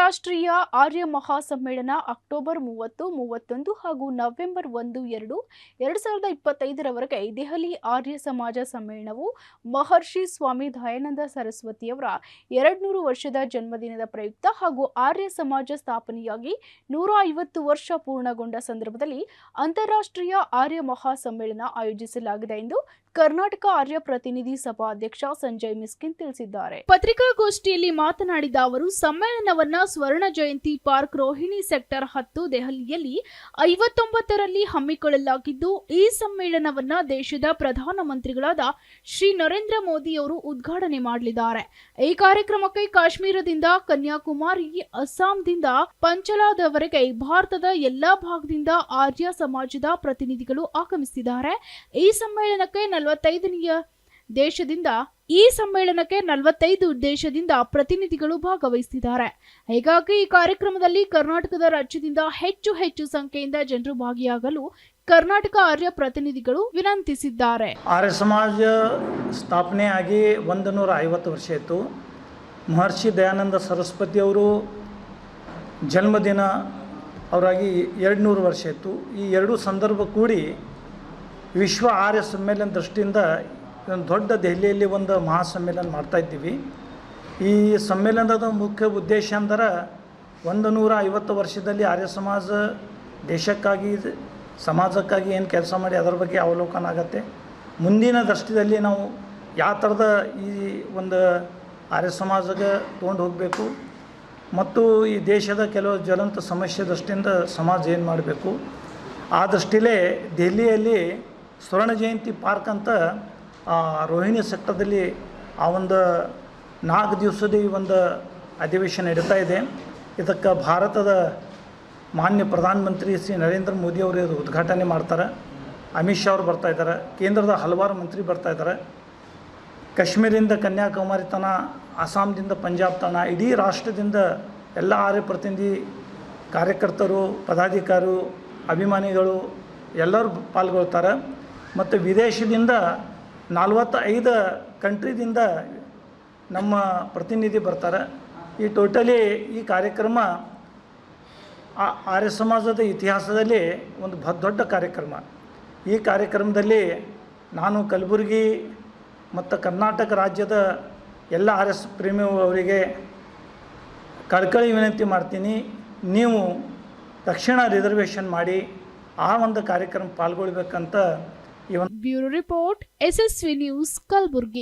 ಅಂತಾರಾಷ್ಟ್ರೀಯ ಆರ್ಯ ಮಹಾಸಮ್ಮೇಳನ ಅಕ್ಟೋಬರ್ ಮೂವತ್ತು, ಮೂವತ್ತೊಂದು ಹಾಗೂ ನವೆಂಬರ್ ಒಂದು, ಎರಡು ಎರಡು ಸಾವಿರದ ಇಪ್ಪತ್ತೈದರವರೆಗೆ ದೆಹಲಿ ಆರ್ಯ ಸಮಾಜ ಸಮ್ಮೇಳನವು ಮಹರ್ಷಿ ಸ್ವಾಮಿ ದಯಾನಂದ ಸರಸ್ವತಿಯವರ ಎರಡ್ನೂರು ವರ್ಷದ ಜನ್ಮದಿನದ ಪ್ರಯುಕ್ತ ಹಾಗೂ ಆರ್ಯ ಸಮಾಜ ಸ್ಥಾಪನೆಯಾಗಿ ನೂರ ಐವತ್ತು ವರ್ಷ ಪೂರ್ಣಗೊಂಡ ಸಂದರ್ಭದಲ್ಲಿ ಅಂತಾರಾಷ್ಟ್ರೀಯ ಆರ್ಯ ಮಹಾಸಮ್ಮೇಳನ ಆಯೋಜಿಸಲಾಗಿದೆ ಎಂದು ಕರ್ನಾಟಕ ಆರ್ಯ ಪ್ರತಿನಿಧಿ ಸಭಾಧ್ಯಕ್ಷ ಸಂಜಯ್ ಮಿಸ್ಕಿನ್ ತಿಳಿಸಿದ್ದಾರೆ. ಪತ್ರಿಕಾಗೋಷ್ಠಿಯಲ್ಲಿ ಮಾತನಾಡಿದ ಅವರು, ಸಮ್ಮೇಳನವನ್ನ ಸ್ವರ್ಣ ಜಯಂತಿ ಪಾರ್ಕ್ ರೋಹಿಣಿ ಸೆಕ್ಟರ್ ಹತ್ತು ದೆಹಲಿಯಲ್ಲಿ ಐವತ್ತೊಂಬತ್ತರಲ್ಲಿ ಹಮ್ಮಿಕೊಳ್ಳಲಾಗಿದ್ದು, ಈ ಸಮ್ಮೇಳನವನ್ನ ದೇಶದ ಪ್ರಧಾನಮಂತ್ರಿಗಳಾದ ಶ್ರೀ ನರೇಂದ್ರ ಮೋದಿ ಅವರು ಉದ್ಘಾಟನೆ ಮಾಡಲಿದ್ದಾರೆ. ಈ ಕಾರ್ಯಕ್ರಮಕ್ಕೆ ಕಾಶ್ಮೀರದಿಂದ ಕನ್ಯಾಕುಮಾರಿ, ಅಸ್ಸಾಂದಿಂದ ಪಂಚಲಾದವರೆಗೆ ಭಾರತದ ಎಲ್ಲಾ ಭಾಗದಿಂದ ಆರ್ಯ ಸಮಾಜದ ಪ್ರತಿನಿಧಿಗಳು ಆಗಮಿಸಿದ್ದಾರೆ. ಈ ಸಮ್ಮೇಳನಕ್ಕೆ ನಲವತ್ತೈದನೆಯ ದೇಶದಿಂದ ಈ ಸಮ್ಮೇಳನಕ್ಕೆ ನಲವತ್ತೈದು ದೇಶದಿಂದ ಪ್ರತಿನಿಧಿಗಳು ಭಾಗವಹಿಸಿದ್ದಾರೆ. ಹೀಗಾಗಿ ಈ ಕಾರ್ಯಕ್ರಮದಲ್ಲಿ ಕರ್ನಾಟಕದ ರಾಜ್ಯದಿಂದ ಹೆಚ್ಚು ಹೆಚ್ಚು ಸಂಖ್ಯೆಯಿಂದ ಜನರು ಭಾಗಿಯಾಗಲು ಕರ್ನಾಟಕ ಆರ್ಯ ಪ್ರತಿನಿಧಿಗಳು ವಿನಂತಿಸಿದ್ದಾರೆ. ಆರ್ಯ ಸಮಾಜ ಸ್ಥಾಪನೆ ಆಗಿ ಒಂದು ನೂರ ಐವತ್ತು ವರ್ಷ ಇತ್ತು ಮಹರ್ಷಿ ದಯಾನಂದ ಸರಸ್ವತಿ ಅವರು ಜನ್ಮದಿನ ಅವರಾಗಿ ಎರಡು ನೂರು ವರ್ಷ ಇತ್ತು ಈ ಎರಡು ಸಂದರ್ಭ ಕೂಡಿ ವಿಶ್ವ ಆರ್ಯ ಸಮ್ಮೇಳನ ದೃಷ್ಟಿಯಿಂದ ದೊಡ್ಡ ದೆಹಲಿಯಲ್ಲಿ ಒಂದು ಮಹಾಸಮ್ಮೇಳನ ಮಾಡ್ತಾಯಿದ್ದೀವಿ ಈ ಸಮ್ಮೇಳನದ ಮುಖ್ಯ ಉದ್ದೇಶ ಅಂದ್ರೆ ಒಂದು ನೂರ ಐವತ್ತು ವರ್ಷದಲ್ಲಿ ಆರ್ಯ ಸಮಾಜ ದೇಶಕ್ಕಾಗಿ, ಸಮಾಜಕ್ಕಾಗಿ ಏನು ಕೆಲಸ ಮಾಡಿ ಅದರ ಬಗ್ಗೆ ಅವಲೋಕನ ಆಗತ್ತೆ. ಮುಂದಿನ ದೃಷ್ಟಿಯಲ್ಲಿ ನಾವು ಯಾವ ಥರದ ಈ ಒಂದು ಆರ್ಯ ಸಮಾಜಕ್ಕೆ ತೊಗೊಂಡು ಹೋಗಬೇಕು ಮತ್ತು ಈ ದೇಶದ ಕೆಲವು ಜ್ವಲಂತ ಸಮಸ್ಯೆ ದೃಷ್ಟಿಯಿಂದ ಸಮಾಜ ಏನು ಮಾಡಬೇಕು. ಆ ದೃಷ್ಟಿಲೇ ದೆಹಲಿಯಲ್ಲಿ ಸ್ವರ್ಣ ಜಯಂತಿ ಪಾರ್ಕ್ ಅಂತ ರೋಹಿಣಿ ಸೆಕ್ಟರ್ದಲ್ಲಿ ಆ ಒಂದು ನಾಲ್ಕು ದಿವಸದ ಈ ಒಂದು ಅಧಿವೇಶನ ನಡೀತಾ ಇದೆ. ಇದಕ್ಕೆ ಭಾರತದ ಮಾನ್ಯ ಪ್ರಧಾನಮಂತ್ರಿ ಶ್ರೀ ನರೇಂದ್ರ ಮೋದಿ ಅವರು ಇದು ಉದ್ಘಾಟನೆ ಮಾಡ್ತಾರೆ. ಅಮಿತ್ ಶಾ ಅವರು ಬರ್ತಾ ಇದ್ದಾರೆ. ಕೇಂದ್ರದ ಹಲವಾರು ಮಂತ್ರಿ ಬರ್ತಾ ಇದ್ದಾರೆ. ಕಾಶ್ಮೀರಿಂದ ಕನ್ಯಾಕುಮಾರಿ ತನ, ಅಸ್ಸಾಂದಿಂದ ಪಂಜಾಬ್ ತನ, ಇಡೀ ರಾಷ್ಟ್ರದಿಂದ ಎಲ್ಲ ಆರ್ಯ ಪ್ರತಿನಿಧಿ ಕಾರ್ಯಕರ್ತರು, ಪದಾಧಿಕಾರಿಗಳು, ಅಭಿಮಾನಿಗಳು ಎಲ್ಲರೂ ಪಾಲ್ಗೊಳ್ತಾರೆ. ಮತ್ತು ವಿದೇಶದಿಂದ ನಲ್ವತ್ತೈದು ಕಂಟ್ರಿದಿಂದ ನಮ್ಮ ಪ್ರತಿನಿಧಿ ಬರ್ತಾರೆ. ಈ ಟೋಟಲಿ ಈ ಕಾರ್ಯಕ್ರಮ ಆರ್ಯ ಸಮಾಜದ ಇತಿಹಾಸದಲ್ಲಿ ಒಂದು ಬ ದೊಡ್ಡ ಕಾರ್ಯಕ್ರಮ. ಈ ಕಾರ್ಯಕ್ರಮದಲ್ಲಿ ನಾನು ಕಲಬುರಗಿ ಮತ್ತು ಕರ್ನಾಟಕ ರಾಜ್ಯದ ಎಲ್ಲ ಆರ್ ಎಸ್ ಪ್ರೇಮಿ ಅವರಿಗೆ ಕಳ್ಕಳಿ ವಿನಂತಿ ಮಾಡ್ತೀನಿ. ನೀವು ತಕ್ಷಣ ರಿಸರ್ವೇಷನ್ ಮಾಡಿ ಆ ಒಂದು ಕಾರ್ಯಕ್ರಮ ಪಾಲ್ಗೊಳ್ಬೇಕಂತ ಈ ಒಂದು bureau report SSV news Kalaburagi